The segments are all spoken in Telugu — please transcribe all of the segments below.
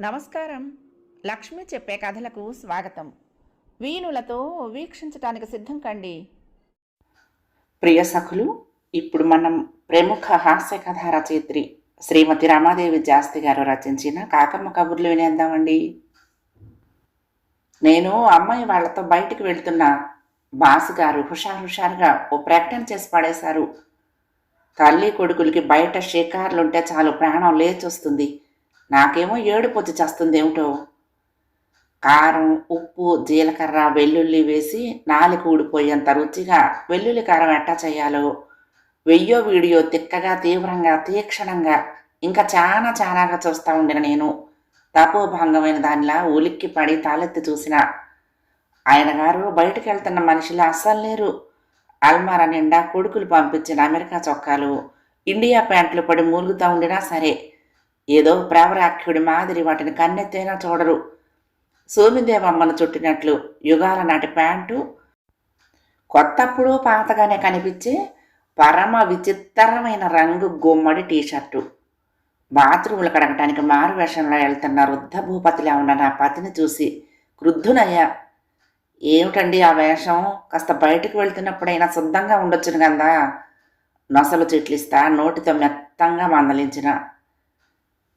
నమస్కారం. లక్ష్మి చెప్పే కథలకు స్వాగతం. వీణులతో వీక్షించటానికి సిద్ధం కండి. ప్రియ సఖులు ఇప్పుడు మనం ప్రముఖ హాస్య కథా రచయిత్రి శ్రీమతి రామాదేవి జాస్తి గారు రచించిన కాకమ్మ కబుర్లు వినేద్దామండి. నేను అమ్మాయి వాళ్ళతో బయటికి వెళ్తున్నా. బాసు గారు హుషారు హుషారుగా ఓ ప్రకటన చేసి పడేశారు. తల్లి కొడుకులకి బయట షికార్లుంటే చాలు ప్రాణం లేచొస్తుంది. నాకేమో ఏడుపొచ్చి చేస్తుంది ఏమిటో. కారం ఉప్పు జీలకర్ర వెల్లుల్లి వేసి నాలుగు ఊడిపోయేంత రుచిగా వెల్లుల్లి కారం ఎట్టా చేయాలో. వెయ్యో వీడియో తిక్కగా తీవ్రంగా తీక్షణంగా ఇంకా చాలా చాలాగా చూస్తూ ఉండిన నేను. తపోభంగమైన దానిలా ఉలిక్కి పడి తాలెత్తి చూసిన. ఆయన గారు బయటకు వెళ్తున్న మనుషులు అస్సలు లేరు. అల్మారా నిండా కొడుకులు పంపించిన అమెరికా చొక్కాలు. ఇండియా ప్యాంట్లు పడి మూలుగుతూ ఉండినా సరే ఏదో ప్రేమరాఖ్యుడి మాదిరి వాటిని కన్నెత్తైనా చూడరు. సోమిదేవమ్మను చుట్టినట్లు యుగాల నాటి ప్యాంటు కొత్తప్పుడు పాతగానే కనిపించే పరమ విచిత్రమైన రంగు గుమ్మడి టీషర్టు. బాత్రూములు కడగటానికి మారు వేషంలో వెళ్తున్న వృద్ధ భూపతిలా ఉన్న నా పతిని చూసి క్రుద్ధునయ్యా ఏమిటండి ఆ వేషం? కాస్త బయటకు వెళ్తున్నప్పుడైనా శుద్ధంగా ఉండొచ్చును కదా నొసలు చిట్లిస్తా నోటితో మెత్తంగా మందలించిన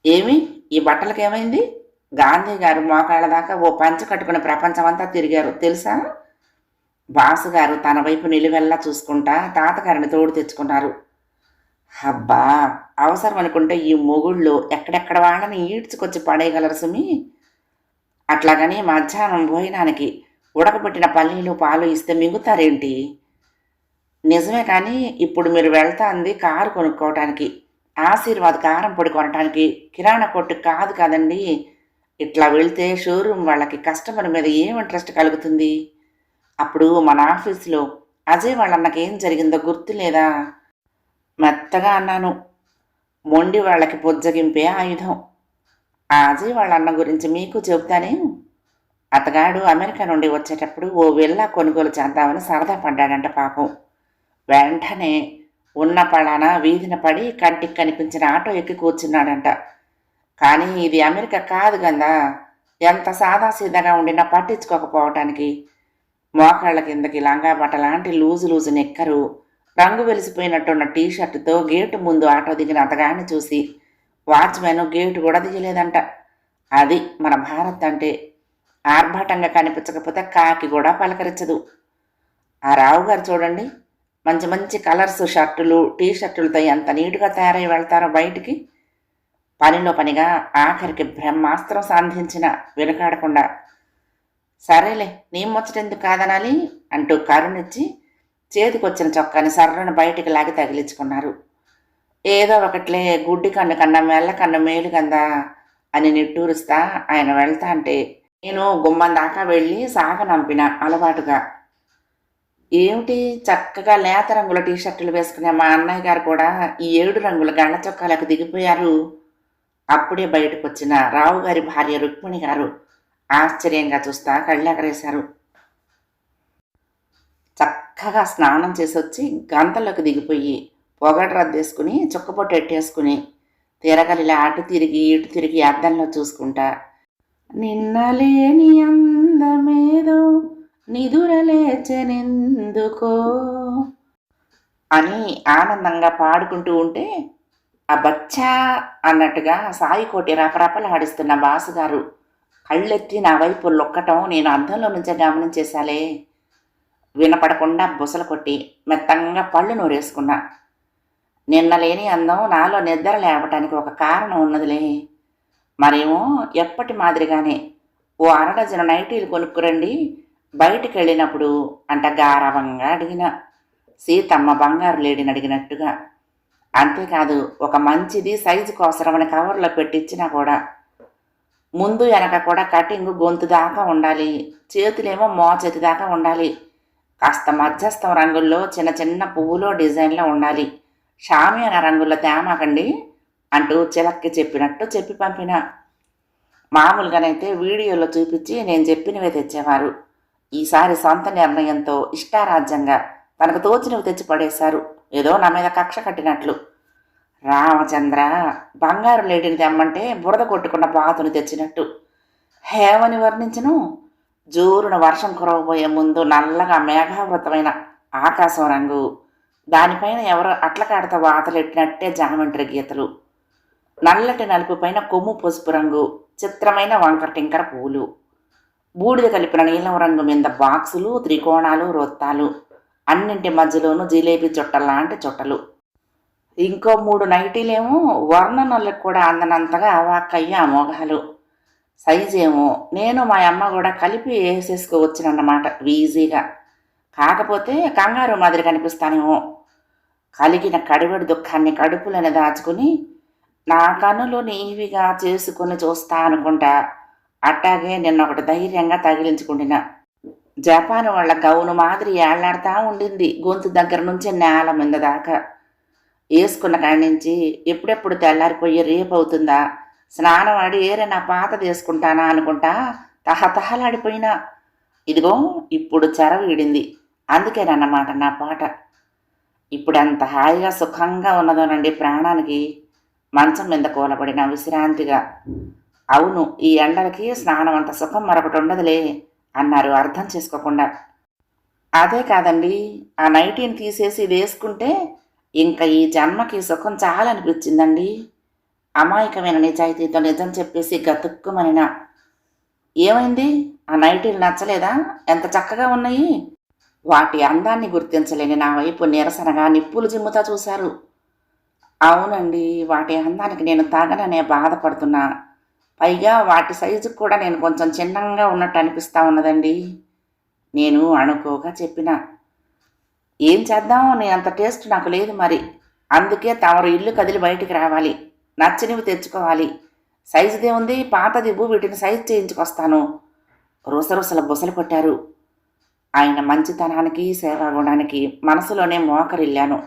ఏమి? ఈ బట్టలకు ఏమైంది? గాంధీ గారు మోకాళ్ళ దాకా ఓ పంచ కట్టుకుని ప్రపంచమంతా తిరిగారు. తెలుసా? బాసు గారు తన వైపు నిలువెల్లా చూసుకుంటా తాతగారిని తోడు తెచ్చుకున్నారు. అబ్బా! అవసరం అనుకుంటే ఈ మొగుళ్ళు ఎక్కడెక్కడ వాళ్ళని ఈడ్చుకొచ్చి పడేయగలరు సుమి? అట్లాగని మధ్యాహ్నం భోజనానికి ఉడకబెట్టిన పల్లీలు పాలు ఇస్తే మింగుతారేంటి? నిజమే కానీ ఇప్పుడు మీరు వెళ్తా అంది కారు కొనుక్కోవటానికి. ఆశీర్వాద్ కారం పొడి కొనటానికి కిరాణా కొట్టు కాదు కదండి. ఇట్లా వెళ్తే షోరూమ్ వాళ్ళకి కస్టమర్ మీద ఏం ఇంట్రెస్ట్ కలుగుతుంది? అప్పుడు మన ఆఫీస్లో అజయ్ వాళ్ళన్నకి ఏం జరిగిందో గుర్తు లేదా మెత్తగా అన్నాను. మొండి వాళ్ళకి బుజ్జగింపే ఆయుధం. ఆ అజయ్ వాళ్ళ అన్న గురించి మీకు చెబుతానే? అతగాడు అమెరికా నుండి వచ్చేటప్పుడు ఓ వెళ్ళా కొనుగోలు చేద్దామని సరదా పడ్డాడంట పాపం. వెంటనే ఉన్న పడాన వీధిన పడి కంటికి కనిపించిన ఆటో ఎక్కి కూర్చున్నాడంట. కానీ ఇది అమెరికా కాదు కదా ఎంత సాదాసీదాగా ఉండినా పట్టించుకోకపోవటానికి. మోకాళ్ళ కిందకి లంగా బట్ట లాంటి లూజు లూజు నెక్కరు. రంగు వెలిసిపోయినట్టున్న టీషర్టుతో గేటు ముందు ఆటో దిగిన అతగాన్ని చూసి వాచ్మెన్ గేటు కూడా దిగలేదంట. అది మన భారత్ అంటే. ఆర్భాటంగా కనిపించకపోతే కాకి కూడా పలకరించదు. ఆ రావు గారు చూడండి. మంచి మంచి కలర్స్ షర్టులు టీ షర్టులతో ఎంత నీట్గా తయారై వెళ్తారో బయటికి. పనిలో పనిగా ఆఖరికి బ్రహ్మాస్త్రం సాధించిన వెనుకాడకుండా సరేలే నీ ముచ్చటెందుకు కాదనాలి? అంటూ కరుణిచ్చి చేతికొచ్చిన చొక్కాని సర్రను బయటికి లాగి తగిలించుకున్నారు. ఏదో ఒకట్లే గుడ్డి కన్ను కన్నా మెల్ల కన్ను మేలు కందా అని నిట్టూరుస్తా ఆయన వెళ్తా అంటే నేను గుమ్మం దాకా వెళ్ళి సాగనంపిన అలవాటుగా ఏమిటి చక్కగా లేత రంగుల టీ షర్టులు వేసుకునే మా అన్నయ్య గారు కూడా ఈ ఏడు రంగుల గళ్ళ చొక్కాలకు దిగిపోయారు. అప్పుడే బయటకు వచ్చిన రావు గారి భార్య రుక్మిణి గారు ఆశ్చర్యంగా చూస్తా కళ్ళెగరేశారు. చక్కగా స్నానం చేసి వచ్చి గంతలోకి దిగిపోయి పొగడు రద్దేసుకుని చుక్కపొట్టు ఎట్టేసుకుని తిరగలిలా అటు తిరిగి ఇటు తిరిగి అద్దంలో చూసుకుంటా నిన్నలేని అందమేదో నిదురలేచెనెందుకో? అని ఆనందంగా పాడుకుంటూ ఉంటే ఆ బచ్చా అన్నట్టుగా సాయి కోటి రపరపలాడిస్తున్న బాసుగారు కళ్ళెత్తి నా వైపు లొక్కటం నేను అద్దంలో నుంచే గమనించేశాలే వినపడకుండా బుసలు కొట్టి మెత్తంగా పళ్ళు నూరేసుకున్నా. నిన్న లేని అందం నాలో నిద్ర లేవటానికి ఒక కారణం ఉన్నదిలే. మరేమో ఎప్పటి మాదిరిగానే ఓ అరడజను నైటీలు కొనుక్కురండి బయటికి వెళ్ళినప్పుడు అంట గారవంగా అడిగిన సీతమ్మ బంగారు లేడిని అడిగినట్టుగా అంతేకాదు ఒక మంచిది సైజు కోసరమని కవర్లో పెట్టించినా కూడా ముందు వెనక కూడా కటింగ్ గొంతు దాకా ఉండాలి చేతులేమో మోచేతి దాకా ఉండాలి కాస్త మధ్యస్థం రంగుల్లో చిన్న చిన్న పువ్వులో డిజైన్లో ఉండాలి షామియాన రంగుల్లో తేమాకండి అంటూ చిలక్కి చెప్పినట్టు చెప్పి పంపిన. మామూలుగానైతే వీడియోలో చూపించి నేను చెప్పినవే తెచ్చేవారు. ఈసారి సొంత నిర్ణయంతో ఇష్టారాజ్యంగా తనకు తోచినవి తెచ్చి పడేశారు. ఏదో నా మీద కక్ష కట్టినట్లు. రామచంద్ర బంగారు లేడిని తెమ్మంటే బురద కొట్టుకున్న బాతుని తెచ్చినట్టు. హేమని వర్ణించను. జోరున వర్షం కురవబోయే ముందు నల్లగా మేఘావృతమైన ఆకాశం రంగు. దానిపైన ఎవరో అట్లకాడత వాతలెట్టినట్టే జామెంట్రీ గీతలు. నల్లటి నలుపు పైన కొమ్ము పసుపు రంగు. చిత్రమైన వంకర టింకర పూలు. బూడిద కలిపిన నీలం రంగు మీద బాక్సులు త్రికోణాలు వృత్తాలు అన్నింటి మధ్యలోనూ జిలేబీ చుట్టలాంటి చుట్టలు ఇంకో మూడు నైటీలేమో వర్ణనలకు కూడా అందనంతగా అవాక్కయ్య అమోఘాలు. సైజ్ ఏమో నేను మా అమ్మ కూడా కలిపి వేసేసుకోవచ్చునన్నమాట ఈజీగా. కాకపోతే కంగారు మాదిరి కనిపిస్తానేమో. కలిగిన కడివడి దుఃఖాన్ని కడుపులను దాచుకుని నా కనులు నీవిగా చేసుకుని చూస్తా అనుకుంటా. అట్టాగే నిన్న ఒకటి ధైర్యంగా తగిలించుకుంటున్నా. జపాన్ వాళ్ళ గౌను మాదిరి ఏళ్ళాడుతూ ఉండింది గొంతు దగ్గర నుంచి నేల మీద దాకా. వేసుకున్న కాడి నుంచి ఎప్పుడెప్పుడు తెల్లారిపోయి రేపు అవుతుందా స్నానం ఆడి ఏరే నా పాత తీసుకుంటానా అనుకుంటా తహతహలాడిపోయినా. ఇదిగో ఇప్పుడు చెర వీడింది అందుకేనన్నమాట నా పాట. ఇప్పుడు అంత హాయిగా సుఖంగా ఉన్నదోనండి ప్రాణానికి మంచం మీద కూలబడిన విశ్రాంతిగా. అవును ఈ ఎండలకి స్నానం అంత సుఖం మరొకటి ఉండదులే అన్నారు అర్థం చేసుకోకుండా. అదే కాదండి ఆ నైటీని తీసేసి వేసుకుంటే ఇంకా ఈ జన్మకి సుఖం చాలా అనిపించిందండి అమాయకమైన నిజాయితీతో నిజం చెప్పేసి గతుక్కుమనిన. ఏమైంది? ఆ నైటీలు నచ్చలేదా? ఎంత చక్కగా ఉన్నాయి? వాటి అందాన్ని గుర్తించలేని నా వైపు నిరసనగా నిప్పులు జిమ్ముతా చూశారు. అవునండి వాటి అందానికి నేను తాగననే బాధపడుతున్నా. పైగా వాటి సైజు కూడా నేను కొంచెం చిన్నంగా ఉన్నట్టు అనిపిస్తా ఉన్నదండి. నేను అణుకోగా చెప్పిన ఏం చేద్దాం? నీ అంత టేస్ట్ నాకు లేదు మరి. అందుకే తమరు ఇల్లు కదిలి బయటికి రావాలి. నచ్చినవి తెచ్చుకోవాలి. సైజుదే ఉంది పాతదివ్వు వీటిని సైజు చేయించుకొస్తాను. రుసరుసల బుసలు కొట్టారు. ఆయన మంచితనానికి సేవాగుణానికి మనసులోనే మోకరిల్లాను.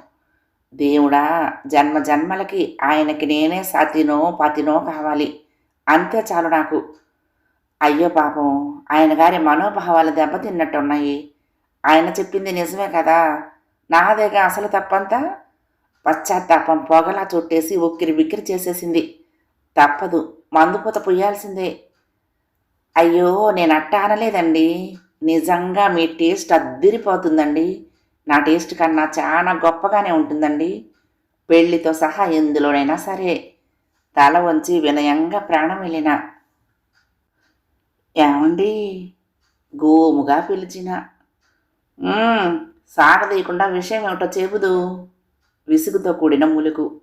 దేవుడా జన్మ జన్మలకి ఆయనకి నేనే సతినో పతినో కావాలి. అంతే చాలు నాకు. అయ్యో పాపం ఆయన గారి మనోభావాలు దెబ్బతిన్నట్టున్నాయి. ఆయన చెప్పింది నిజమే కదా? నాదేగా అసలు తప్పంతా? పశ్చాత్తాపం పొగలా చుట్టేసి ఉక్కిరి బిక్కిరి చేసేసింది. తప్పదు మందుపూత పుయ్యాల్సిందే. అయ్యో నేను అట్ట అనలేదండి. నిజంగా మీ టేస్ట్ అద్దిరిపోతుందండి. నా టేస్ట్ కన్నా చాలా గొప్పగానే ఉంటుందండి. పెళ్ళితో సహా ఎందులోనైనా సరే. తల వంచి వినయంగా ప్రాణం వెళ్ళిన. ఏమండి? గోముగా పిలిచిన. సాగదీయకుండా విషయం ఏమిటో చెబుదు. విసుగుతో కూడిన ములుగు.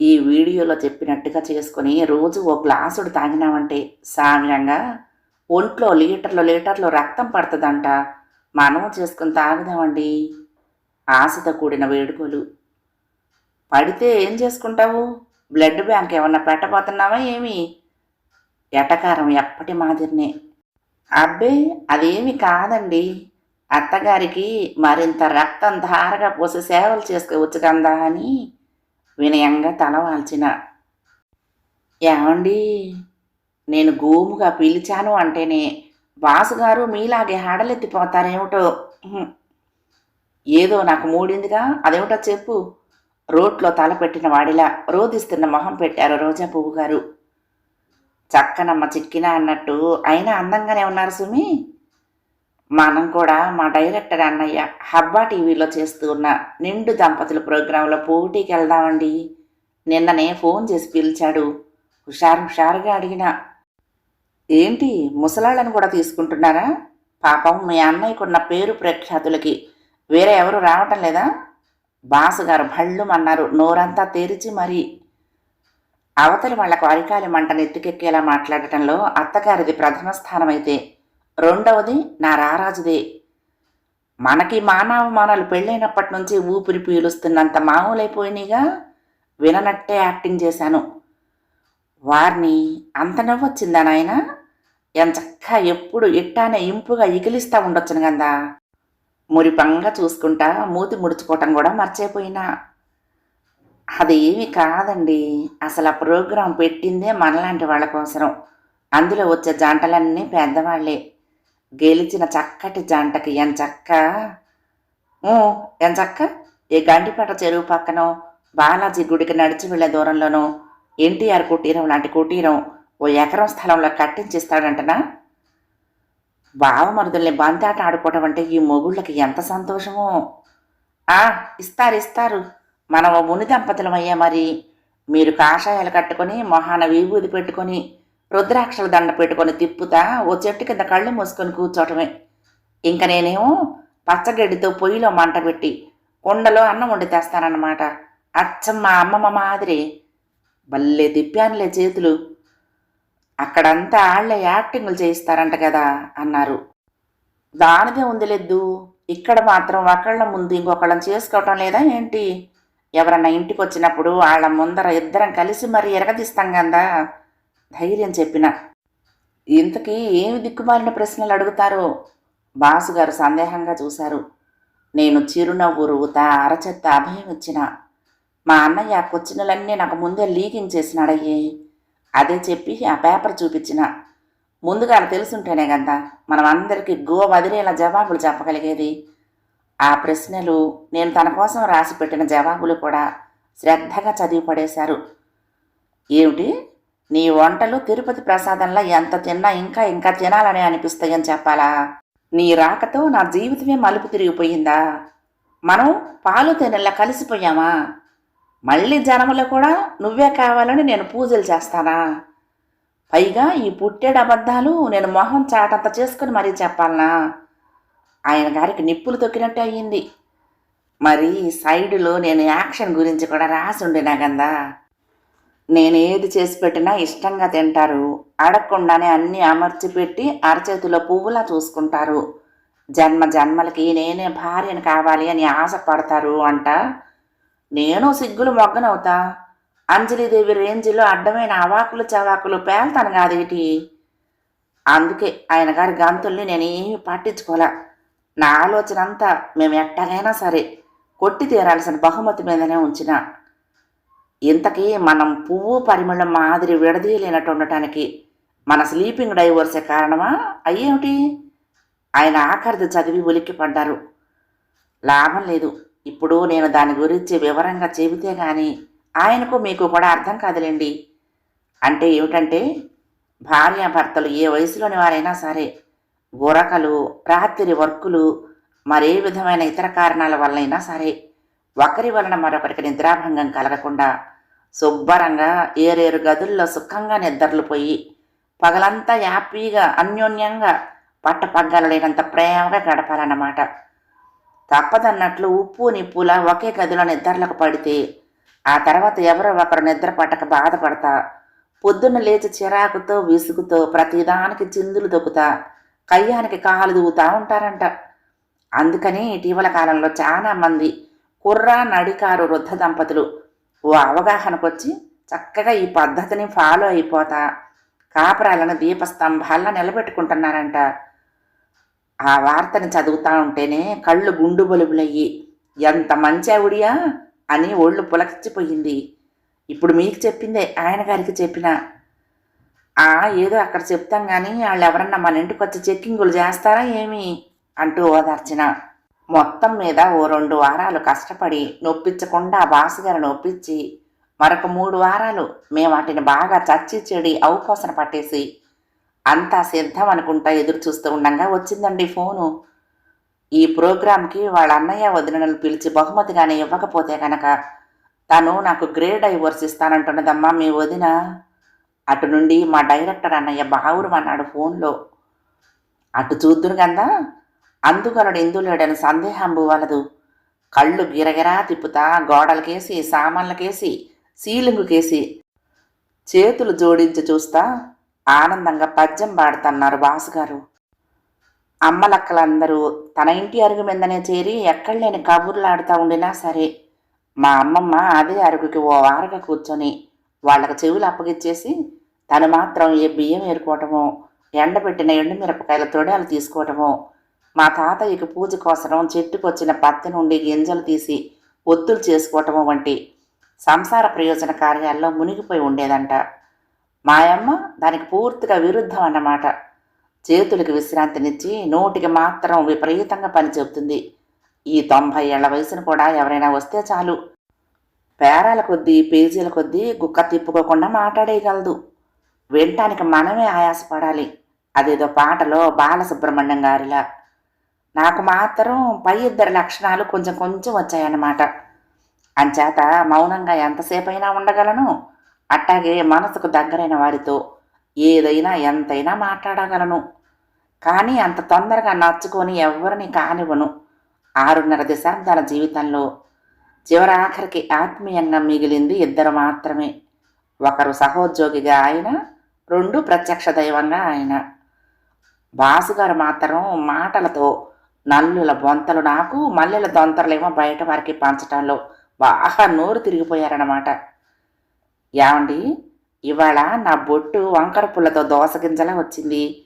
ఈ వీడియోలో చెప్పినట్టుగా చేసుకొని రోజు ఓ గ్లాసుడు తాగినామంటే సామ్యంగా ఒంట్లో లీటర్లు లీటర్లు రక్తం పడుతుందంట. మనం చేసుకుని తాగుదామండి. ఆశతో కూడిన వేడుకలు. పడితే ఏం చేసుకుంటావు? బ్లడ్ బ్యాంక్ ఏమన్నా పెట్టబోతున్నావా ఏమి? ఎటకారం ఎప్పటి మాదిరినే. అబ్బే అదేమి కాదండి. అత్తగారికి మరింత రక్తం ధారగా పోసి సేవలు చేసుకోవచ్చు కందా అని వినయంగా తలవాల్చిన ఏమండి? నేను గోముగా పిలిచాను అంటేనే బాసుగారు మీలాగే హడలెత్తిపోతారేమిటో? ఏదో నాకు మూడిందిగా? అదేమిటో చెప్పు. రోట్లో తలపెట్టిన వాడిలా రోధిస్తున్న మొహం పెట్టారు రోజా పువ్వు గారు చక్కనమ్మ చిక్కినా అన్నట్టు అయినా అందంగానే ఉన్నారు సుమి. మనం కూడా మా డైరెక్టర్ అన్నయ్య హబ్బా టీవీలో చేస్తూ ఉన్న నిండు దంపతుల ప్రోగ్రాంలో పోటీకి వెళ్దామండి నిన్ననే ఫోన్ చేసి పిలిచాడు. హుషారు హుషారుగా అడిగిన ఏంటి ముసలాళ్ళని కూడా తీసుకుంటున్నారా? పాపం మీ అన్నయ్యకున్న పేరు ప్రఖ్యాతులకి వేరే ఎవరు రావటం లేదా? బాసుగారు భళ్ళుమన్నారు. నోరంతా తెరిచి మరి అవతలి వాళ్ళకు అరికాలి మంట నెత్తికెక్కేలా మాట్లాడటంలో అత్తగారిది ప్రథమ స్థానమైతే. రెండవది నా రారాజుదే. మనకి మానవమానాలు పెళ్ళైనప్పటి నుంచి ఊపిరి పీలుస్తున్నంత మామూలైపోయినాయిగా విననట్టే యాక్టింగ్ చేశాను. వారిని అంత నవ్వొచ్చిందా నాయన? ఎంచక్క ఎప్పుడు ఇట్టానే ఇంపుగా ఇకిలిస్తా ఉండొచ్చును కదా మురిపంగా చూసుకుంటా మూతి ముడుచుకోవటం కూడా మర్చిపోయినా. అది కాదండి. అసలు ఆ ప్రోగ్రాం పెట్టిందే మనలాంటి వాళ్ళ కోసరం. అందులో వచ్చే జంటలన్నీ పెద్దవాళ్ళే గెలిచిన చక్కటి జంటకి ఎంచక్క ఎంచక్క ఈ గండిపేట చెరువు పక్కన బాలాజీ గుడికి నడిచి వెళ్ళే దూరంలోనూ ఎన్టీఆర్ కుటీరం లాంటి కుటీరం ఓ ఎకరం స్థలంలో కట్టించిస్తాడంటనా? బావమరుదుల్ని బంతాట ఆడుకోవటం అంటే ఈ మొగుళ్ళకి ఎంత సంతోషమో. ఆ ఇస్తారు ఇస్తారు. మనం ముని దంపతులం అయ్యా మరి. మీరు కాషాయాలు కట్టుకొని మొహాన విభూది పెట్టుకొని రుద్రాక్షల దండ పెట్టుకొని తిప్పుతా ఓ చెట్టు కింద కళ్ళు మూసుకొని కూర్చోవటమే ఇంక నేనేమో పచ్చగడ్డితో పొయ్యిలో మంట పెట్టి కుండలో అన్నం వండి తెస్తానన్నమాట. అచ్చమ్మ అమ్మమ్మ మాదిరి. భలే తిప్పానులే చేతులు. అక్కడంతా ఆళ్ళే యాక్టింగ్లు చేయిస్తారంట కదా అన్నారు. దానిదే ఉందిలేద్దు. ఇక్కడ మాత్రం ఒకళ్ళ ముందు ఇంకొకళ్ళని చేసుకోవటం లేదా ఏంటి? ఎవరన్నా ఇంటికి వచ్చినప్పుడు వాళ్ళ ముందర ఇద్దరం కలిసి మరి ఎరగదీస్తాం కదా ధైర్యం చెప్పిన. ఇంతకీ ఏమి దిక్కుమాలిన ప్రశ్నలు అడుగుతారో? బాసు గారు సందేహంగా చూశారు. నేను చిరునవ్వు రువుతా అరచెత్త అభయం ఇచ్చిన. మా అన్నయ్య కొచ్చినలన్నీ నాకు ముందే లీకింగ్ చేసినాడయ్యే. అదే చెప్పి ఆ పేపర్ చూపించిన. ముందుగా అలా తెలుసుంటేనే కదా మనం అందరికీ గో వదిలేలా జవాబులు చెప్పగలిగేది. ఆ ప్రశ్నలు నేను తన కోసం రాసి పెట్టిన జవాబులు కూడా శ్రద్ధగా చదివి పడేశారు. ఏమిటి? నీ వంటలు తిరుపతి ప్రసాదంలో ఎంత తిన్నా ఇంకా ఇంకా తినాలని అనిపిస్తాయని చెప్పాలా? నీ రాకతో నా జీవితమే మలుపు తిరిగిపోయిందా? మనం పాలు తేనెల్లా కలిసిపోయామా? మళ్ళీ జనములు కూడా నువ్వే కావాలని నేను పూజలు చేస్తానా? పైగా ఈ పుట్టేడు అబద్ధాలు నేను మొహం చాటంత చేసుకుని మరీ చెప్పాలనా? ఆయన గారికి నిప్పులు తొక్కినట్టు అయ్యింది. మరి సైడులో నేను యాక్షన్ గురించి కూడా రాసి ఉండినా కదా నేను ఏది చేసి పెట్టినా ఇష్టంగా తింటారు. అడగకుండానే అన్నీ అమర్చి పెట్టి అరచేతిలో పువ్వులా చూసుకుంటారు. జన్మ జన్మలకి నేనే భార్యను కావాలి అని ఆశపడతారు అంట. నేను సిగ్గులు మొగ్గనవుతా? అంజలిదేవి రేంజిలో అడ్డమైన అవాకులు చవాకులు పేల్తాను కాదేటి? అందుకే ఆయన గారి గంతుల్ని నేనేమి పట్టించుకోలే. నా ఆలోచన అంతా మేము ఎట్టగైనా సరే కొట్టి తీరాల్సిన బహుమతి మీదనే ఉంచిన. ఇంతకీ మనం పువ్వు పరిమళం మాదిరి విడదీయలేనట్టు ఉండటానికి మన స్లీపింగ్ డైవర్సే కారణమా? అయ్యేమిటి? ఆయన ఆఖరిది చదివి ఉలిక్కి పడ్డారు లాభం లేదు. ఇప్పుడు నేను దాని గురించి వివరంగా చెబితే కానీ ఆయనకు మీకు కూడా అర్థం కాదులేండి. అంటే ఏమిటంటే భార్యాభర్తలు ఏ వయసులోని వారైనా సరే గురకలు రాత్రి వర్కులు మరే విధమైన ఇతర కారణాల వల్లైనా సరే ఒకరి వలన మరొకరికి నిద్రాభంగం కలగకుండా శుభ్రంగా ఏరేరు గదుల్లో సుఖంగా నిద్రలు పోయి పగలంతా హ్యాపీగా అన్యోన్యంగా పట్టపగ్గాలు లేనంత ప్రేమగా గడపాలన్నమాట. తప్పదన్నట్లు ఉప్పు నిప్పులా ఒకే గదిలో నిద్రలకు పడితే ఆ తర్వాత ఎవరో ఒకరు నిద్ర పట్టక బాధపడతా. పొద్దున్న లేచి చిరాకుతో విసుగుతో ప్రతిదానికి చిందులు దొక్కుతా. కయ్యానికి కాలు దూగుతా ఉంటారంట. అందుకని ఇటీవల కాలంలో చాలా మంది కుర్ర నడికారు వృద్ధ దంపతులు ఓ అవగాహనకొచ్చి చక్కగా ఈ పద్ధతిని ఫాలో అయిపోతా. కాపురాలను దీపస్తంభాల్లో నిలబెట్టుకుంటున్నారంట. ఆ వార్తని చదువుతా ఉంటేనే కళ్ళు గుండు బలుబులయ్యి ఎంత మంచి ఆవిడియా అని ఒళ్ళు పులకిచ్చిపోయింది ఇప్పుడు మీకు చెప్పిందే ఆయన గారికి చెప్పిన. ఆ ఏదో అక్కడ చెప్తాం కానీ వాళ్ళు ఎవరన్నా మన ఇంటికి వచ్చి చెక్కింగులు చేస్తారా ఏమి? అంటూ ఓదార్చిన. మొత్తం మీద ఓ రెండు వారాలు కష్టపడి నొప్పించకుండా బాసుగారు నొప్పించి మరొక మూడు వారాలు మేము వాటిని బాగా చచ్చి చెడి అవకోసన పట్టేసి అంతా సిద్ధం అనుకుంటా ఎదురు చూస్తూ ఉండంగా వచ్చిందండి ఫోను. ఈ ప్రోగ్రాంకి వాళ్ళ అన్నయ్య వదినలు పిలిచి బహుమతిగానే ఇవ్వకపోతే కనుక తను నాకు గ్రేడ్ డైవర్స్ ఇస్తానంటున్నదమ్మా మీ వదిన. అటు నుండి మా డైరెక్టర్ అన్నయ్య బావురు అన్నాడు ఫోన్లో. అటు చూద్దును కదా అందుకనుడు ఇందులేడని సందేహం వలదు కళ్ళు గిరగిరా తిప్పుతా గోడలకేసి సామాన్లకేసి సీలింగుకేసి చేతులు జోడించి చూస్తా ఆనందంగా పద్యం పాడుతున్నారు బాసుగారు అమ్మలక్కలందరూ తన ఇంటి అరుగు మీదనే చేరి ఎక్కడలేని కబుర్లాడుతూ ఉండినా సరే మా అమ్మమ్మ అదే అరుగుకి ఓ వారగా కూర్చొని వాళ్ళకి చెవులు అప్పగిచ్చేసి తను మాత్రం ఏ బియ్యం ఏరుకోవటమో ఎండబెట్టిన ఎండుమిరపకాయల తొడాలు తీసుకోవటమో మా తాతయ్యకి పూజ కోసం చెట్టుకొచ్చిన పత్తి నుండి గింజలు తీసి ఒత్తులు చేసుకోవటము వంటి సంసార ప్రయోజన కార్యాల్లో మునిగిపోయి ఉండేదంట. మాయమ్మ దానికి పూర్తిగా విరుద్ధం అన్నమాట. చేతులకు విశ్రాంతినిచ్చి నోటికి మాత్రం విపరీతంగా పని చెబుతుంది. ఈ తొంభై ఏళ్ళ వయసును కూడా ఎవరైనా వస్తే చాలు. పేరాల కొద్దీ పేజీల కొద్దీ గుక్క తిప్పుకోకుండా మాట్లాడేయగలదు. వినటానికి మనమే ఆయాసపడాలి. అదేదో పాటలో బాలసుబ్రహ్మణ్యం గారిలా. నాకు మాత్రం పై ఇద్దరి లక్షణాలు కొంచెం కొంచెం వచ్చాయన్నమాట. అంచేత మౌనంగా ఎంతసేపైనా ఉండగలను. అట్టాగే మనసుకు దగ్గరైన వారితో ఏదైనా ఎంతైనా మాట్లాడగలను. కానీ అంత తొందరగా నచ్చుకొని ఎవరిని కానివ్వను. ఆరున్నర దశాబ్దాల జీవితంలో చివరాఖరికి ఆత్మీయంగా మిగిలింది ఇద్దరు మాత్రమే. ఒకరు సహోద్యోగిగా ఆయన రెండు ప్రత్యక్ష దైవంగా ఆయన బాసుగారు మాత్రం మాటలతో నల్లుల బొంతలు నాకు మల్లెల దొంతరలేమో బయట వారికి పంచటంలో బాగా నోరు తిరిగిపోయారన్నమాట. ఏమండి? ఇవాళ నా బొట్టు వంకర పుల్లతో దోసగింజలా వచ్చింది.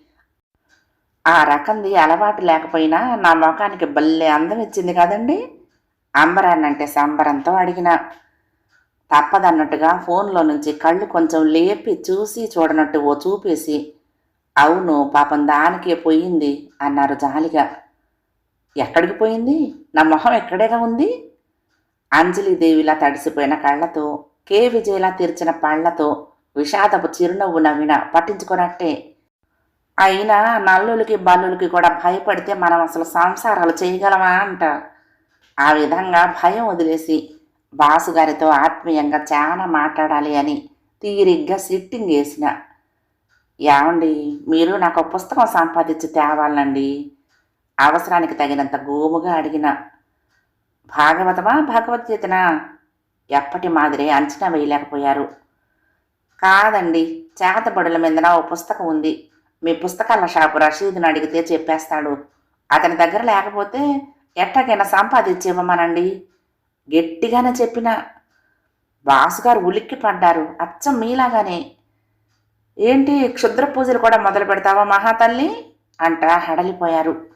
ఆ రకంది అలవాటు లేకపోయినా నా ముఖానికి భలే అందం ఇచ్చింది కదండి. అంబరాన్నంటే సంబరంతో అడిగిన. తప్పదన్నట్టుగా ఫోన్లో నుంచి కళ్ళు కొంచెం లేపి చూసి చూడనట్టు ఓ చూపేసి అవును పాపం దానికే పోయింది అన్నారు జాలిగా. ఎక్కడికి పోయింది? నా మొహం ఎక్కడేగా ఉంది? అంజలిదేవిలా తడిసిపోయిన కళ్ళతో కే. విజయలా తెరిచిన పళ్ళతో విషాదపు చిరునవ్వు నవ్విన పట్టించుకున్నట్టే అయినా నల్లులకి బల్లులకి కూడా భయపడితే మనం అసలు సంసారాలు చేయగలమా అంట. ఆ విధంగా భయం వదిలేసి బాసుగారితో ఆత్మీయంగా చాలా మాట్లాడాలి అని తీరిగ్గా సిట్టింగ్ వేసిన. ఏమండి మీరు నాకు ఒక పుస్తకం సంపాదించి తేవాలండి. అవసరానికి తగినంత గోముగా అడిగిన. భాగవతమా భగవద్గీతనా? ఎప్పటి మాదిరి అంచనా వేయలేకపోయారు. కాదండి చేతబడుల మీదన ఓ పుస్తకం ఉంది. మీ పుస్తకాల షాపు రషీద్ని అడిగితే చెప్పేస్తాడు. అతని దగ్గర లేకపోతే ఎట్టకైనా సంపాదించి గట్టిగానే చెప్పిన. బాసుగారు ఉలిక్కి పడ్డారు. అచ్చం మీలాగానే. ఏంటి క్షుద్ర పూజలు కూడా మొదలు పెడతావా మహాతల్లి? అంట హడలిపోయారు.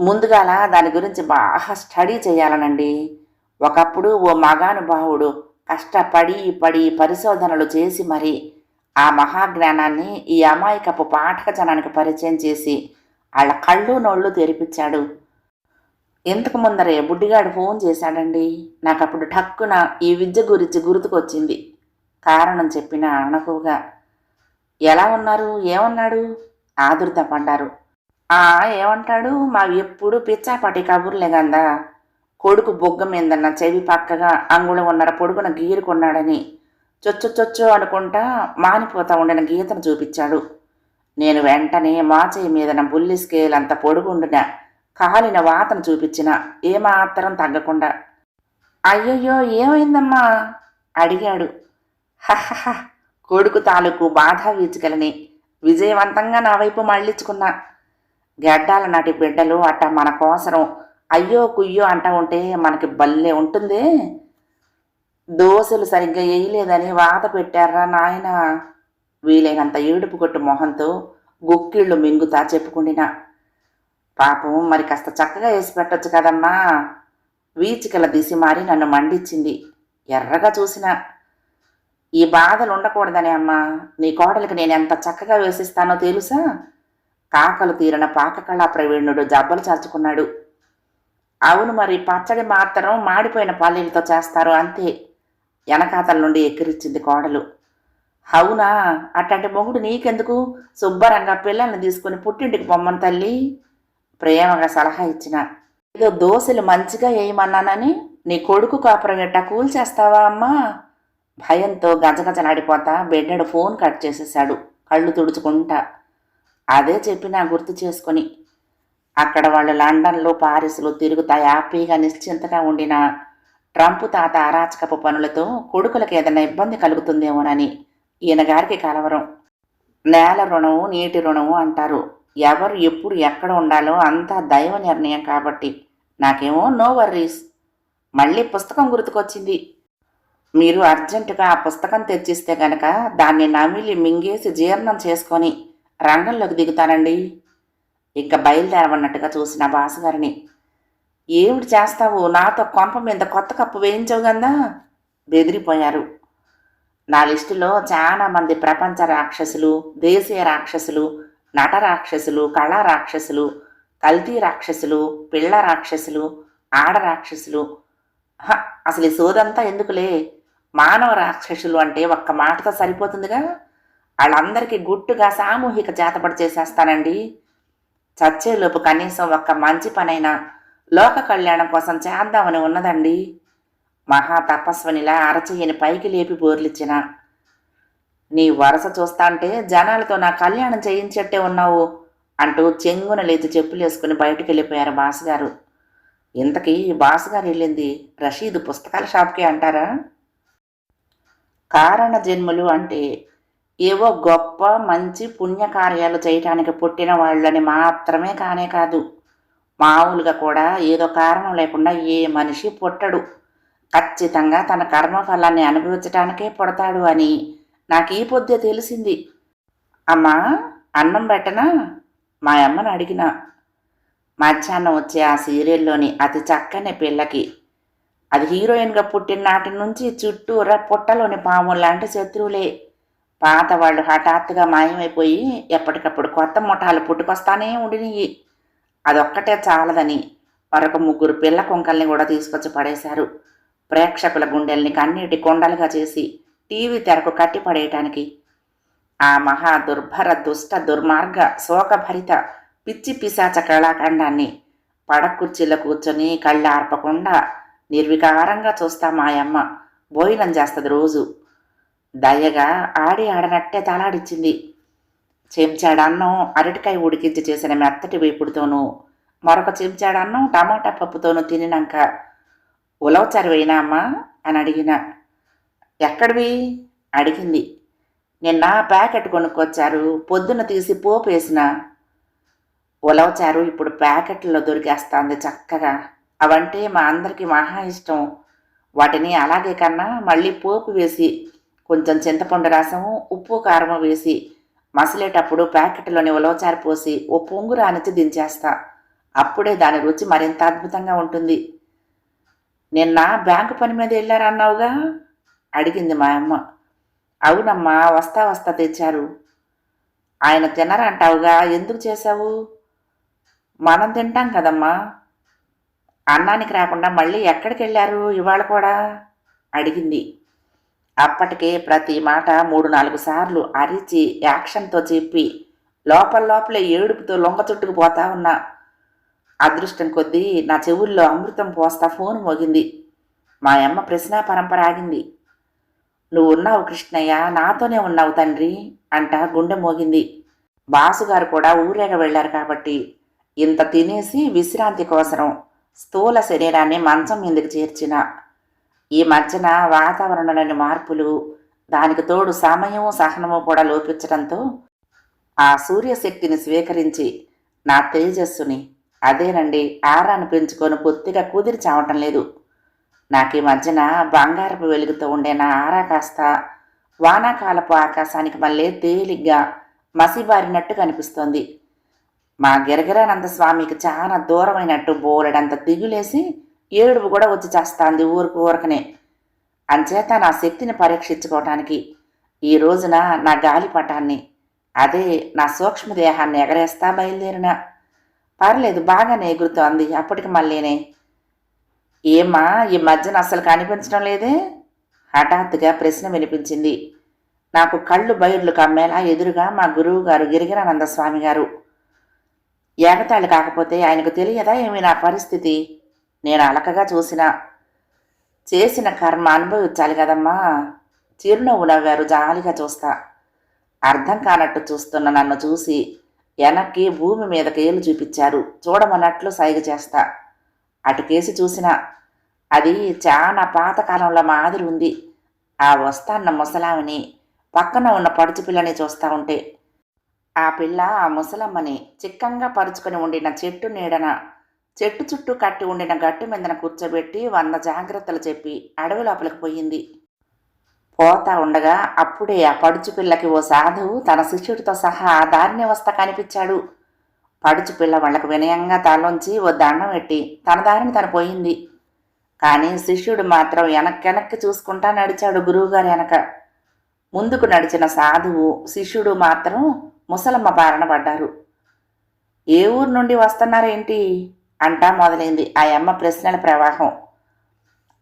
ముందుగాల దాని గురించి బాగా స్టడీ చేయాలనండి. ఒకప్పుడు ఓ మగానుభావుడు కష్టపడి పడి పరిశోధనలు చేసి మరి ఆ మహాజ్ఞానాన్ని ఈ అమాయకపు పాఠక జనానికి పరిచయం చేసి వాళ్ళ కళ్ళు నోళ్ళు తెరిపించాడు. ఇంతకు ముందరే బుడ్డిగాడు ఫోన్ చేశాడండి. నాకు అప్పుడు ఠక్కున ఈ విద్య గురించి గుర్తుకొచ్చింది. కారణం చెప్పిన అనకుగా. ఎలా ఉన్నారు? ఏమన్నాడు? ఆదుర్త పడ్డారు. ఆ ఏమంటాడు? మావి ఎప్పుడు పిచ్చాపాటి కబుర్లే కదా కొడుకు బొగ్గ మీదన్న చెవి పక్కగా అంగుళం ఉన్నర పొడుగున గీరుకున్నాడని చొచ్చు చొచ్చు అనుకుంటా మానిపోతా ఉండిన గీతను చూపించాడు. నేను వెంటనే మాచేయి మీదన బుల్లి స్కేల్ అంత పొడుగుండిన కాలిన వాతను చూపించిన. ఏమాత్రం తగ్గకుండా. అయ్యయ్యో ఏమైందమ్మా? అడిగాడు. హహహ కొడుకు తాలూకు బాధ వీచుకలని విజయవంతంగా నా వైపు మళ్ళించుకున్నా. గడ్డాల నాటి బిడ్డలు అట్ట మన కోసరం అయ్యో కుయ్యో అంటా ఉంటే మనకి భలే ఉంటుంది. దోశలు సరిగ్గా వేయలేదని వాత పెట్టారా నాయన. వీలైనంత ఏడుపు కొట్టు మొహంతో గుక్కిళ్ళు మింగుతా చెప్పుకుండినా. పాపం మరి కాస్త చక్కగా వేసి పెట్టొచ్చు కదమ్మా. వీచికల దిసి మారి నన్ను మండించింది ఎర్రగా చూసిన. ఈ బాధలు ఉండకూడదని అమ్మా. నీ కోడలికి నేను ఎంత చక్కగా వేసిస్తానో తెలుసా? కాకలు తీరిన పాకకళా ప్రవీణుడు జబ్బలు చాచుకున్నాడు. అవును మరి పచ్చడి మాత్రం మాడిపోయిన పల్లీలతో చేస్తారు అంతే. వెనకాతల నుండి ఎక్కిరిచ్చింది కోడలు. అవునా? అట్లాంటి మొగుడు నీకెందుకు? శుభ్రంగా పిల్లల్ని తీసుకుని పుట్టింటికి పొమ్మని తల్లి. ప్రేమగా సలహా ఇచ్చిన. ఏదో దోశలు మంచిగా వేయమన్నానని నీ కొడుకు కాపురం ఎట్టా కూల్చేస్తావా అమ్మా? భయంతో గజగజలాడిపోతా బెడ్డడు ఫోన్ కట్ చేసేశాడు కళ్ళు తుడుచుకుంటా. అదే చెప్పినా గుర్తు చేసుకొని అక్కడ వాళ్ళు లండన్లో పారిస్లో తిరుగుతా హ్యాపీగా నిశ్చింతగా ఉండిన ట్రంప్ తాత అరాచకపు పనులతో కొడుకులకు ఏదైనా ఇబ్బంది కలుగుతుందేమోనని ఈయన గారికి కలవరం. నేల రుణము నీటి రుణము అంటారు. ఎవరు ఎప్పుడు ఎక్కడ ఉండాలో అంతా దైవ నిర్ణయం కాబట్టి. నాకేమో నో వర్రీస్. మళ్ళీ పుస్తకం గుర్తుకొచ్చింది. మీరు అర్జెంటుగా ఆ పుస్తకం తెచ్చిస్తే గనక దాన్ని నమిలి మింగేసి జీర్ణం చేసుకొని రంగంలోకి దిగుతానండి. ఇంకా బయలుదేరమన్నట్టుగా చూసిన బాసుగారిని. ఏమిటి చేస్తావు? నాతో కొంప మీద కొత్త కప్పు వేయించవు కదా బెదిరిపోయారు. నా లిస్టులో చాలా మంది ప్రపంచ రాక్షసులు దేశీయ రాక్షసులు నట రాక్షసులు కళా రాక్షసులు కల్తీ రాక్షసులు పిల్ల రాక్షసులు ఆడ రాక్షసులు. హ, అసలు ఈ సోదంతా ఎందుకులే? మానవ రాక్షసులు అంటే ఒక్క మాటతో సరిపోతుందిగా? వాళ్ళందరికీ గుట్టుగా సామూహిక జాతపడి చేసేస్తానండి. చచ్చేలోపు కనీసం ఒక్క మంచి పనైనా లోక కళ్యాణం కోసం చేద్దామని ఉన్నదండి. మహా తపస్వనిలా అరచేయని పైకి లేపి బోర్లిచ్చిన. నీ వరస చూస్తాంటే జనాలతో నా కళ్యాణం చేయించట్టే ఉన్నావు అంటూ చెంగున లేచి చెప్పులేసుకుని బయటికి వెళ్ళిపోయారు బాసుగారు. ఇంతకీ బాసుగారు వెళ్ళింది రషీదు పుస్తకాల షాప్కి అంటారా? కారణ జన్మలు అంటే ఏవో గొప్ప మంచి పుణ్యకార్యాలు చేయటానికి పుట్టిన వాళ్ళని మాత్రమే కానే కాదు. మామూలుగా కూడా ఏదో కారణం లేకుండా ఏ మనిషి పుట్టడు. ఖచ్చితంగా తన కర్మఫలాన్ని అనుభవించటానికే పుడతాడు అని నాకు ఈ పొద్దు తెలిసింది. అమ్మా అన్నం పెట్టనా? మా అమ్మను అడిగిన. మధ్యాహ్నం వచ్చే ఆ సీరియల్లోని అతి చక్కని పిల్లకి. అది హీరోయిన్గా పుట్టిన నాటి నుంచి చుట్టూరా పుట్టలోని పాము లాంటి శత్రువులే. పాత వాళ్ళు హఠాత్తుగా మాయమైపోయి ఎప్పటికప్పుడు కొత్త ముఠాలు పుట్టుకొస్తానే ఉండినాయి. అదొక్కటే చాలదని మరొక ముగ్గురు పిల్ల కుంకల్ని కూడా తీసుకొచ్చి పడేశారు. ప్రేక్షకుల గుండెల్ని కన్నీటి కొండలుగా చేసి టీవీ తెరకు కట్టి పడేయటానికి. ఆ మహా దుర్భర దుష్ట దుర్మార్గ శోకభరిత పిచ్చి పిశాచ కళాఖండాన్ని పడకుర్చీలో కూర్చొని కళ్ళు ఆర్పకుండా నిర్వికారంగా చూస్తా మాయమ్మ. భోజనం చేస్తుంది రోజు. దయగా ఆడి ఆడనట్టే తలాడిచ్చింది చెంచాడన్నం అరటికాయ ఉడికించి చేసిన మెత్తటి వేపుడుతోనూ మరొక చెంచాడన్నం టమాటా పప్పుతోనూ తినినాక ఉలవచారు వేయినా అమ్మా? అని అడిగిన. ఎక్కడివి? అడిగింది. నిన్న ప్యాకెట్ కొనుక్కొచ్చారు పొద్దున తీసి పోపు ఉలవచారు ఇప్పుడు ప్యాకెట్లో దొరికేస్తుంది చక్కగా. అవంటే మా అందరికీ మహా ఇష్టం. వాటిని అలాగే కన్నా మళ్ళీ పోపు వేసి కొంచెం చింతపండు రసము ఉప్పు కారము వేసి మసిలేటప్పుడు ప్యాకెట్లోని ఉలవచారు పోసి ఓ పొంగు రానిచ్చి దించేస్తా. అప్పుడే దాని రుచి మరింత అద్భుతంగా ఉంటుంది. నిన్న బ్యాంకు పని మీద వెళ్ళారన్నావుగా? అడిగింది మా అమ్మ. అవునమ్మా వస్తా వస్తా తెచ్చారు. ఆయన తినరంటావుగా ఎందుకు చేశావు? మనం తింటాం కదమ్మా. అన్నానికి రాకుండా మళ్ళీ ఎక్కడికి వెళ్ళారు ఇవాళ కూడా? అడిగింది. అప్పటికే ప్రతి మాట మూడు నాలుగు సార్లు అరిచి యాక్షన్తో చెప్పి లోపల లోపలే ఏడుపుతో లొంగ చుట్టుకుపోతా ఉన్నా. అదృష్టం కొద్దీ నా చెవుల్లో అమృతం పోస్తా ఫోన్ మోగింది. మా అమ్మ ప్రశ్న పరంపర ఆగింది. నువ్వు ఉన్నావు కృష్ణయ్య నాతోనే ఉన్నావు తండ్రి అంట గుండె మోగింది. బాసుగారు కూడా ఊరేగ వెళ్ళారు కాబట్టి ఇంత తినేసి విశ్రాంతి కోసరం స్థూల శరీరాన్ని మంచం మీదకి చేర్చిన ఈ మధ్యన వాతావరణంలోని మార్పులు దానికి తోడు సమయము సహనము కూడా లోపించడంతో ఆ సూర్యశక్తిని స్వీకరించి నా తేజస్సుని అదేనండి ఆరాన్ని పెంచుకొని పొత్తిగా కుదిరి చావటం లేదు. నాకు ఈ మధ్యన బంగారపు వెలుగుతూ ఉండే నా ఆరా కాస్త వానాకాలపు ఆకాశానికి మళ్ళీ తేలిగ్గా మసిబారినట్టు కనిపిస్తోంది మా గిరగిరానంద స్వామికి చాలా దూరమైనట్టు బోలెడంత దిగులేసి ఏడుపు కూడా వచ్చి చేస్తాంది ఊరుకు ఊరకనే. అంచేత నా శక్తిని పరీక్షించుకోవటానికి ఈ రోజున నా గాలిపటాన్ని అదే నా సూక్ష్మదేహాన్ని ఎగరేస్తా బయలుదేరిన. పర్లేదు బాగానే ఎగురుతోంది అప్పటికి మళ్ళీనే. ఏమ్మా ఈ మధ్యన అస్సలు కనిపించడం లేదే? హఠాత్తుగా ప్రశ్న వినిపించింది. నాకు కళ్ళు బయర్లు కమ్మేలా ఎదురుగా మా గురువు గారు గిరిగిరానంద స్వామి గారు. ఏకతాళి కాకపోతే ఆయనకు తెలియదా ఏమి నా పరిస్థితి? నేను అలకగా చూసిన చేసిన కర్మ అనుభవించాలి కదమ్మా. చిరునవ్వు నవ్వారు జాలిగా చూస్తా. అర్థం కానట్టు చూస్తున్న నన్ను చూసి వెనక్కి భూమి మీద కేలు చూపించారు. చూడమన్నట్లు సైగ చేస్తా. అటుకేసి చూసిన అది చాలా పాతకాలంలో మాదిరి ఉంది. ఆ వస్తాన్న ముసలామిని పక్కన ఉన్న పడుచు పిల్లని చూస్తా ఉంటే ఆ పిల్ల ఆ ముసలమ్మని చిక్కంగా పరుచుకొని ఉండిన చెట్టు నీడన చెట్టు చుట్టూ కట్టి ఉండిన గట్టు మీదన కూర్చోబెట్టి వంద జాగ్రత్తలు చెప్పి అడవి లోపలికి పోయింది. పోతా ఉండగా అప్పుడే ఆ పడుచు పిల్లకి ఓ సాధువు తన శిష్యుడితో సహా ఆ దారిని వస్తా కనిపించాడు. పడుచు పిల్ల వాళ్ళకు వినయంగా తలొంచి ఓ దండం పెట్టి తన దారిని తను పోయింది. కానీ శిష్యుడు మాత్రం వెనక్కి చూసుకుంటా నడిచాడు గురువుగారి వెనక. ముందుకు నడిచిన సాధువు శిష్యుడు మాత్రం ముసలమ్మ బారిన పడ్డారు. ఏ ఊరు నుండి వస్తున్నారేంటి? అంటా మొదలైంది. ఆ అమ్మ ప్రశ్నల ప్రవాహం.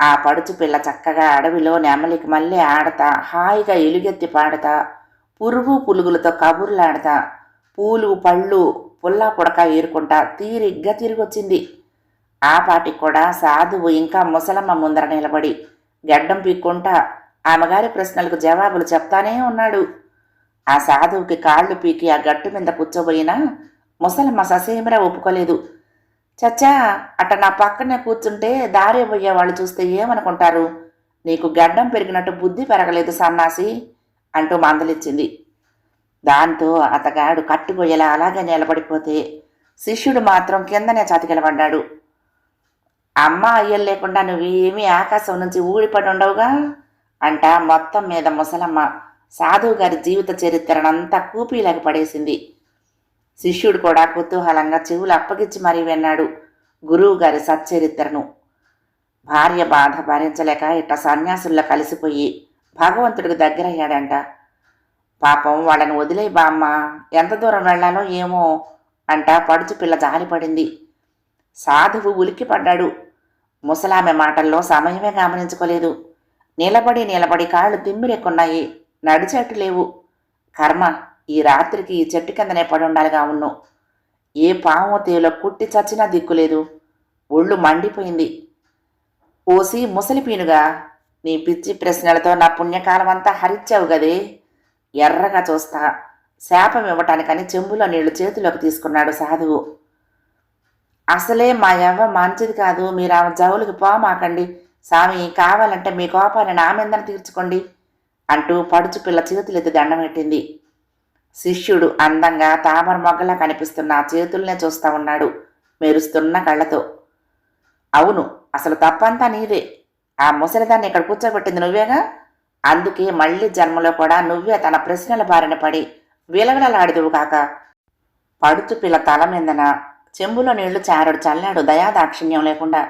ఆ పడుచు పిల్ల చక్కగా అడవిలో నెమలికి మళ్ళీ ఆడతా హాయిగా ఎలుగెత్తి పాడతా పురుగు పులుగులతో కబుర్లాడతా పూలు పళ్ళు పుల్లా పుడక ఏరుకుంటా తీరిగ్గా తిరిగొచ్చింది. ఆ పాటికి కూడా సాధువు ఇంకా ముసలమ్మ ముందర నిలబడి గడ్డం పీక్కుంటా ఆమెగారి ప్రశ్నలకు జవాబులు చెప్తానే ఉన్నాడు. ఆ సాధువుకి కాళ్ళు పీకి ఆ గట్టు మీద కూర్చోబోయినా ముసలమ్మ ససేమిరా ఒప్పుకోలేదు. చచ్చా అట్ట నా పక్కనే కూర్చుంటే దారి పోయే వాళ్ళు చూస్తే ఏమనుకుంటారు? నీకు గడ్డం పెరిగినట్టు బుద్ధి పెరగలేదు సన్నాసి అంటూ మందలిచ్చింది. దాంతో అతగాడు కట్టుపోయేలా అలాగే నిలబడిపోతే శిష్యుడు మాత్రం కిందనే చతికిలబడ్డాడు అమ్మ అయ్యలు లేకుండా నువ్వేమీ ఆకాశం నుంచి ఊడిపడి ఉండవుగా? అంట మొత్తం మీద ముసలమ్మ సాధువు గారి జీవిత చరిత్రనంతా కూపీలాగా పడేసింది. శిష్యుడు కూడా కుతూహలంగా చెవులు అప్పగించి మరీ విన్నాడు. గురువు గారి సచ్చరిత్రను. భార్య బాధ భరించలేక ఇట్ట సన్యాసుల్లో కలిసిపోయి భగవంతుడికి దగ్గరయ్యాడంట. పాపం వాళ్ళని వదిలే బామ్మ ఎంత దూరం వెళ్ళాలో ఏమో అంట పడుచు పిల్ల జాలిపడింది సాధువు ఉలిక్కి పడ్డాడు. ముసలామె మాటల్లో సమయమే గమనించుకోలేదు. నిలబడి నిలబడి కాళ్ళు తిమ్మిరెక్కున్నాయి. నడిచేట్టు లేవు. కర్మ ఈ రాత్రికి ఈ చెట్టు కిందనే పడి ఉండాలిగా ఉన్ను. ఏ పాము తేలో కుట్టి చచ్చినా దిక్కులేదు ఒళ్ళు మండిపోయింది. ఓసి ముసలిపీనుగా నీ పిచ్చి ప్రశ్నలతో నా పుణ్యకాలం అంతా హరిచ్చావు గదే? ఎర్రగా చూస్తా. శాపం ఇవ్వటానికని చెంబులో నీళ్ళు చేతిలోకి తీసుకున్నాడు సాధువు. అసలే మా యవ్వ మంచిది కాదు. మీరు ఆమె జవులకి పోమాకండి. స్వామి కావాలంటే మీ కోపాన్ని నా తీర్చుకోండి అంటూ పడుచు పిల్ల చేతులెత్తి దండం పెట్టింది. శిష్యుడు అందంగా తామర మొగ్గలా కనిపిస్తున్న చేతుల్నే చూస్తా ఉన్నాడు మెరుస్తున్న కళ్ళతో. అవును అసలు తప్పంతా నీదే ఆ ముసలిదాన్ని ఇక్కడ కూర్చోబెట్టింది నువ్వేగా? అందుకే మళ్ళీ జన్మలో కూడా నువ్వే తన ప్రశ్నల బారిన పడి విలవిలలాడిదువు కాక. పడుచు పిల్ల తల మీదన చెంబులో నీళ్ళు చారడు చల్లాడు దయాదాక్షిణ్యం లేకుండా.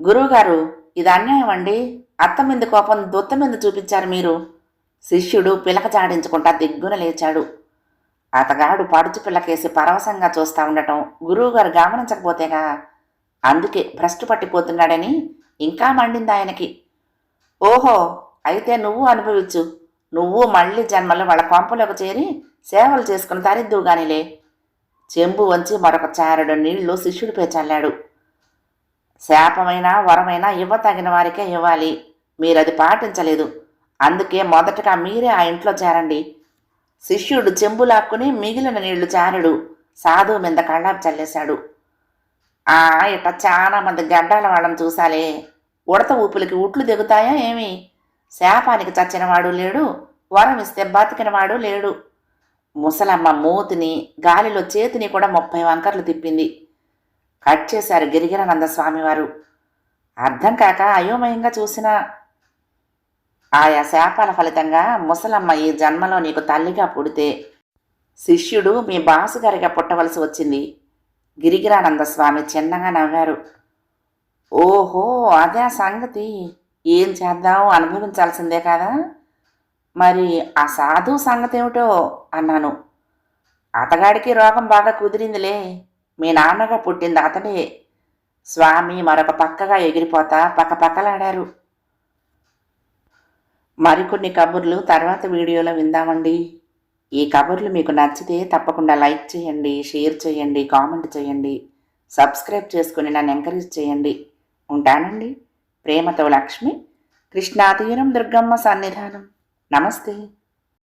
గురువుగారు ఇది అన్యాయం అండి అత్త మీద కోపం దొత్త మీద చూపించారు మీరు. శిష్యుడు పిలక జాడించుకుంటా దిగ్గున లేచాడు. అతగాడు పడుచు పిల్లకేసి పరవశంగా చూస్తా ఉండటం గురువుగారు గమనించకపోతేగా అందుకే భ్రష్టు పట్టిపోతున్నాడని ఇంకా మండింది ఆయనకి. ఓహో అయితే నువ్వు అనుభవించు. నువ్వు మళ్ళీ జన్మలో వాళ్ళ కొంపలోకి చేరి సేవలు చేసుకుని తరిద్దువుగానిలే చెంబు వంచి మరొక చారడు నీళ్ళు శిష్యుడిపై చల్లాడు. శాపమైనా వరమైనా ఇవ్వతగిన వారికే ఇవ్వాలి. మీరది పాటించలేదు. అందుకే మొదటగా మీరే ఆ ఇంట్లో చేరండి. శిష్యుడు చెంబులాక్కుని మిగిలిన నీళ్ళు చారుడు సాధువు మీద కళ్ళాపు చల్లేశాడు. ఆ ఇట్ట చాలా మంది గడ్డాల వాళ్ళని చూసాలే ఉడత ఊపులకి ఉట్లు దిగుతాయా ఏమి? శాపానికి చచ్చినవాడు లేడు. వరం ఇస్తే బతికినవాడు లేడు. ముసలమ్మ మూతిని గాలిలో చేతిని కూడా ముప్పై వంకర్లు తిప్పింది. కట్ చేశారు గిరిగిరానంద స్వామివారు అర్థం కాక అయోమయంగా చూసిన ఆయా శాపాల ఫలితంగా ముసలమ్మ ఈ జన్మలో నీకు తల్లిగా పుడితే శిష్యుడు మీ బాసుగారిగా పుట్టవలసి వచ్చింది. గిరిగిరానంద స్వామి చిన్నగా నవ్వారు. ఓహో అదే ఆ సంగతి. ఏం చేద్దాం? అనుభవించాల్సిందే కదా. మరి ఆ సాధు సంగతి ఏమిటో అన్నాను. అతగాడికి రోగం బాగా కుదిరిందిలే. మీ నాన్నగా పుట్టింది అతడే. స్వామి మరొక పక్కగా ఎగిరిపోతా పక్క పక్కలాడారు మరికొన్ని కబుర్లు తర్వాత వీడియోలో విందామండి. ఈ కబుర్లు మీకు నచ్చితే తప్పకుండా లైక్ చేయండి షేర్ చేయండి కామెంట్ చేయండి. సబ్స్క్రైబ్ చేసుకుని నన్ను ఎంకరేజ్ చేయండి. ఉంటానండి. ప్రేమతో లక్ష్మి కృష్ణాతీరం దుర్గమ్మ సన్నిధానం. నమస్తే.